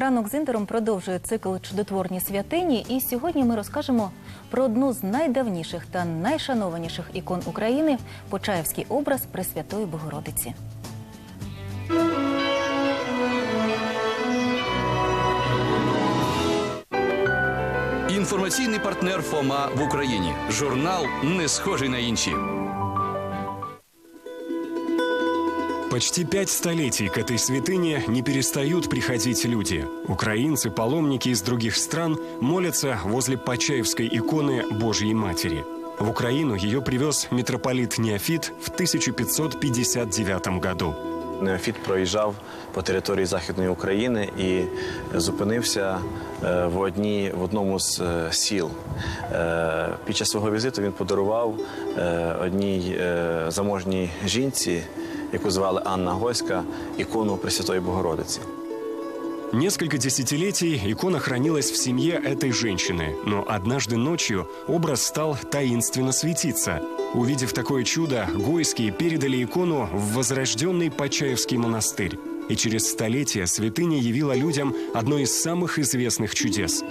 Ранок з інтером продовжує цикл чудотворні святині, і сьогодні ми розкажемо про одну з найдавніших та найшанованіших ікон України Почаївський образ Пресвятої Богородиці. Інформаційний партнер ФОМА в Україні. Журнал не схожий на інші. Почти пять столетий к этой святыне не перестают приходить люди. Украинцы, паломники из других стран молятся возле Почаевской иконы Божьей Матери. В Украину ее привез митрополит Неофит в 1559 году. Неофіт проїжджав по території Західної України і зупинився е, в, одній, в одному з е, сіл. Е, Під час свого візиту він подарував е, одній е, заможній жінці, яку звали Анна Гольська, ікону Пресвятої Богородиці. Несколько десятилетий икона хранилась в семье этой женщины, но однажды ночью образ стал таинственно светиться. Увидев такое чудо, гойские передали икону в возрожденный Почаевский монастырь. И через столетия святыня явила людям одно из самых известных чудес.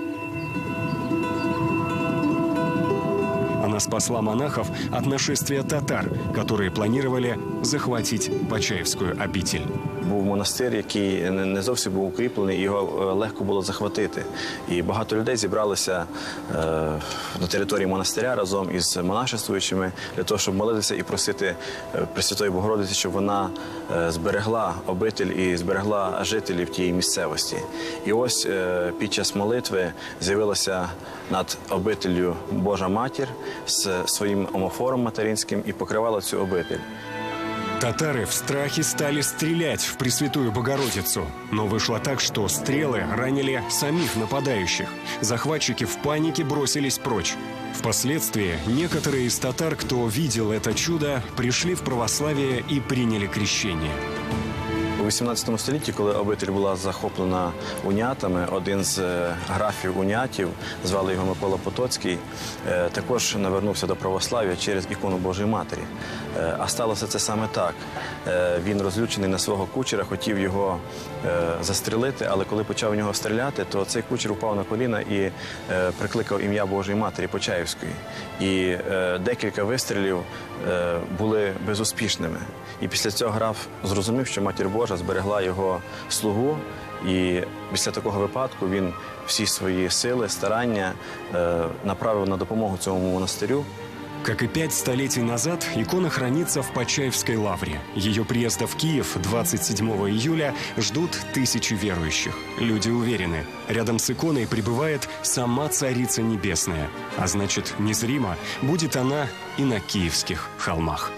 Она спасла монахов от нашествия татар, которые планировали захватить Почаевскую обитель. Був монастир, який не зовсім був укріплений, його е, легко було захватити. І багато людей зібралося е, на території монастиря разом із монашествуючими для того, щоб молитися і просити е, Пресвятої Богородиці, щоб вона зберегла обитель і зберегла жителів тієї місцевості. І ось під час молитви з'явилася над обителю Божа Матір з своїм омофором материнським і покривала цю обитель. Татары в страхе стали стрелять в Пресвятую Богородицу. Но вышло так, что стрелы ранили самих нападающих. Захватчики в панике бросились прочь. Впоследствии некоторые из татар, кто видел это чудо, пришли в православие и приняли крещение. У 18 столітті, коли обитель була захоплена унятами, один з е, графів унятів, звали його Микола Потоцький, е, також навернувся до православ'я через ікону Божої Матері. Е, А сталося це саме так. Він розлючений на свого кучера, хотів його застрелити, але коли почав в нього стріляти, то цей кучер упав на коліна і прикликав ім'я Божої Матері Почаївської. І декілька вистрілів були безуспішними. І після цього граф зрозумів, що матір Божа зберегла його слугу, і після такого випадку він всі свої сили, старання е, направив на допомогу цьому монастирю. Как и пять столетий назад, икона хранится в Почаевской лавре. Ее приезда в Киев 27 июля ждут тысячи верующих. Люди уверены, рядом с иконой пребывает сама Царица Небесная. А значит, незримо будет она и на киевских холмах.